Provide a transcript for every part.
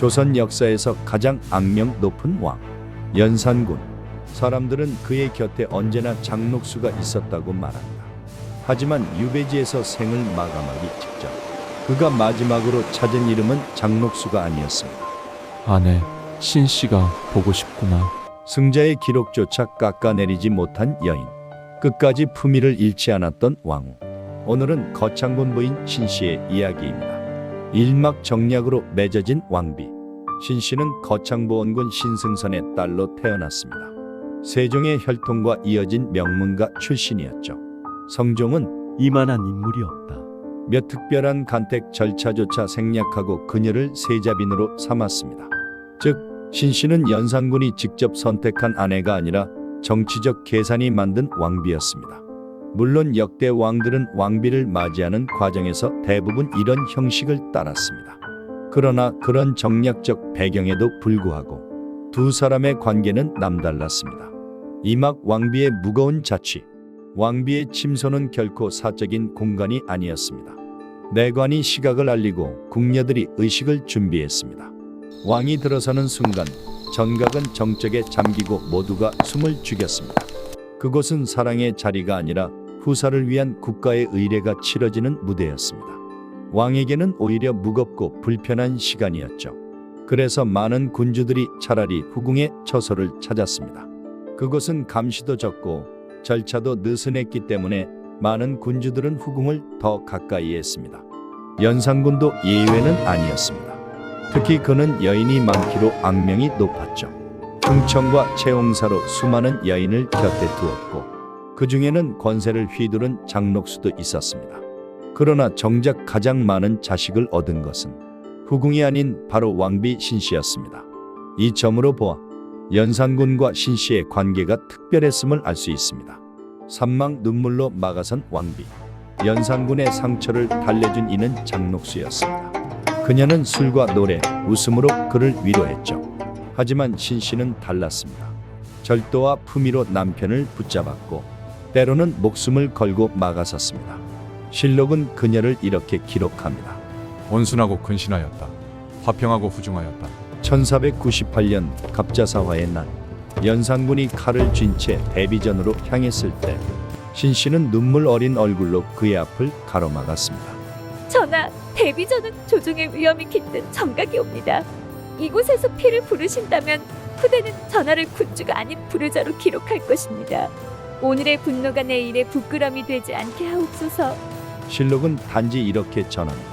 조선 역사에서 가장 악명 높은 왕 연산군 사람들은 그의 곁에 언제나 장록수가 있었다고 말한다. 하지만 유배지에서 생을 마감하기 직전 그가 마지막으로 찾은 이름은 장록수가 아니었습니다. 아내 신 씨가 보고 싶구나. 승자의 기록조차 깎아내리지 못한 여인 끝까지 품위를 잃지 않았던 왕후 오늘은 거창군 부인 신 씨의 이야기입니다. 일막정략으로 맺어진 왕비 신씨는 거창보원군 신승선의 딸로 태어났습니다. 세종의 혈통과 이어진 명문가 출신이었죠. 성종은 이만한 인물이 없다. 몇 특별한 간택 절차조차 생략하고 그녀를 세자빈으로 삼았습니다. 즉 신씨는 연산군이 직접 선택한 아내가 아니라 정치적 계산이 만든 왕비였습니다. 물론 역대 왕들은 왕비를 맞이하는 과정에서 대부분 이런 형식을 따랐습니다. 그러나 그런 정략적 배경에도 불구하고 두 사람의 관계는 남달랐습니다. 이막 왕비의 무거운 자취, 왕비의 침소는 결코 사적인 공간이 아니었습니다. 내관이 시각을 알리고 궁녀들이 의식을 준비했습니다. 왕이 들어서는 순간 전각은 정적에 잠기고 모두가 숨을 죽였습니다. 그곳은 사랑의 자리가 아니라 후사를 위한 국가의 의례가 치러지는 무대였습니다. 왕에게는 오히려 무겁고 불편한 시간이었죠. 그래서 많은 군주들이 차라리 후궁의 처소를 찾았습니다. 그곳은 감시도 적고 절차도 느슨했기 때문에 많은 군주들은 후궁을 더 가까이 했습니다. 연산군도 예외는 아니었습니다. 특히 그는 여인이 많기로 악명이 높았죠. 흥청과 채용사로 수많은 여인을 곁에 두었고 그 중에는 권세를 휘두른 장록수도 있었습니다. 그러나 정작 가장 많은 자식을 얻은 것은 후궁이 아닌 바로 왕비 신씨였습니다. 이 점으로 보아 연산군과 신씨의 관계가 특별했음을 알 수 있습니다. 산망 눈물로 막아선 왕비 연산군의 상처를 달래준 이는 장록수였습니다. 그녀는 술과 노래, 웃음으로 그를 위로했죠. 하지만 신씨는 달랐습니다. 절도와 품위로 남편을 붙잡았고 때로는 목숨을 걸고 막아섰습니다. 실록은 그녀를 이렇게 기록합니다. 온순하고 근신하였다. 화평하고 후중하였다. 1498년 갑자사화의 날 연산군이 칼을 쥔 채 대비전으로 향했을 때 신씨는 눈물 어린 얼굴로 그의 앞을 가로막았습니다. 전하, 데뷔전은 조종의 위험이 깃든 정각이 옵니다. 이곳에서 피를 부르신다면 후대는 전하를 군주가 아닌 부르자로 기록할 것입니다. 오늘의 분노가 내일의 부끄럼이 되지 않게 하옵소서. 실록은 단지 이렇게 전합니다.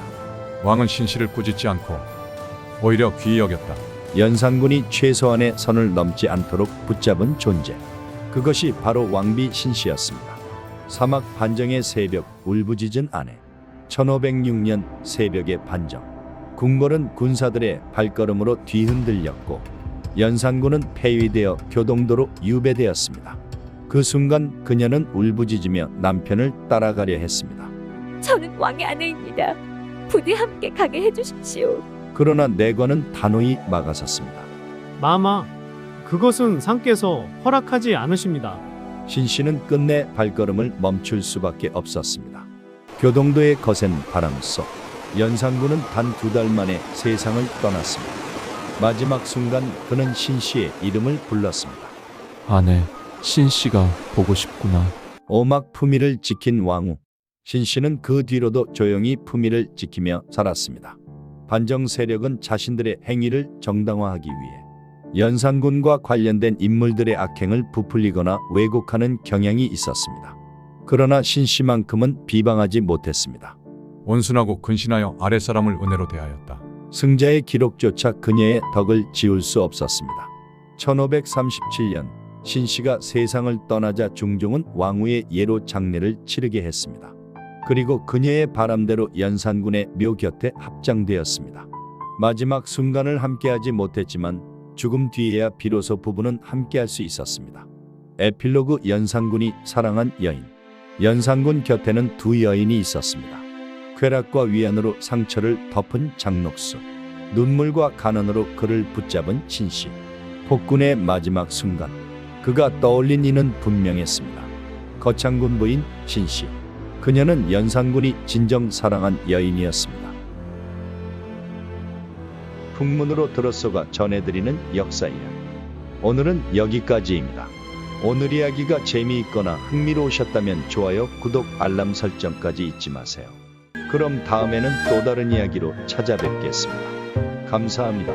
왕은 신씨를 꾸짖지 않고 오히려 귀히 여겼다. 연산군이 최소한의 선을 넘지 않도록 붙잡은 존재. 그것이 바로 왕비 신씨였습니다. 사막 반정의 새벽 울부짖은 아내. 1506년 새벽의 반정. 궁궐은 군사들의 발걸음으로 뒤흔들렸고 연산군은 폐위되어 교동도로 유배되었습니다. 그 순간 그녀는 울부짖으며 남편을 따라가려 했습니다. 저는 왕의 아내입니다. 부디 함께 가게 해주십시오. 그러나 내관은 단호히 막아섰습니다. 마마, 그것은 상께서 허락하지 않으십니다. 신 씨는 끝내 발걸음을 멈출 수밖에 없었습니다. 교동도의 거센 바람 속 연산군은 단 두 달 만에 세상을 떠났습니다. 마지막 순간 그는 신 씨의 이름을 불렀습니다. 아내 신 씨가 보고 싶구나. 오막 품위를 지킨 왕후 신 씨는 그 뒤로도 조용히 품위를 지키며 살았습니다. 반정 세력은 자신들의 행위를 정당화하기 위해 연산군과 관련된 인물들의 악행을 부풀리거나 왜곡하는 경향이 있었습니다. 그러나 신 씨만큼은 비방하지 못했습니다. 온순하고 근신하여 아랫사람을 은혜로 대하였다. 승자의 기록조차 그녀의 덕을 지울 수 없었습니다. 1537년 신 씨가 세상을 떠나자 중종은 왕후의 예로 장례를 치르게 했습니다. 그리고 그녀의 바람대로 연산군의 묘 곁에 합장되었습니다. 마지막 순간을 함께하지 못했지만 죽음 뒤에야 비로소 부부는 함께할 수 있었습니다. 에필로그 연산군이 사랑한 여인. 연산군 곁에는 두 여인이 있었습니다. 쾌락과 위안으로 상처를 덮은 장록수, 눈물과 간언으로 그를 붙잡은 신씨. 폭군의 마지막 순간, 그가 떠올린 이는 분명했습니다. 거창군 부인 신씨. 그녀는 연산군이 진정 사랑한 여인이었습니다. 풍문으로 들어서가 전해드리는 역사 이야기. 오늘은 여기까지입니다. 오늘 이야기가 재미있거나 흥미로우셨다면 좋아요, 구독, 알람 설정까지 잊지 마세요. 그럼 다음에는 또 다른 이야기로 찾아뵙겠습니다. 감사합니다.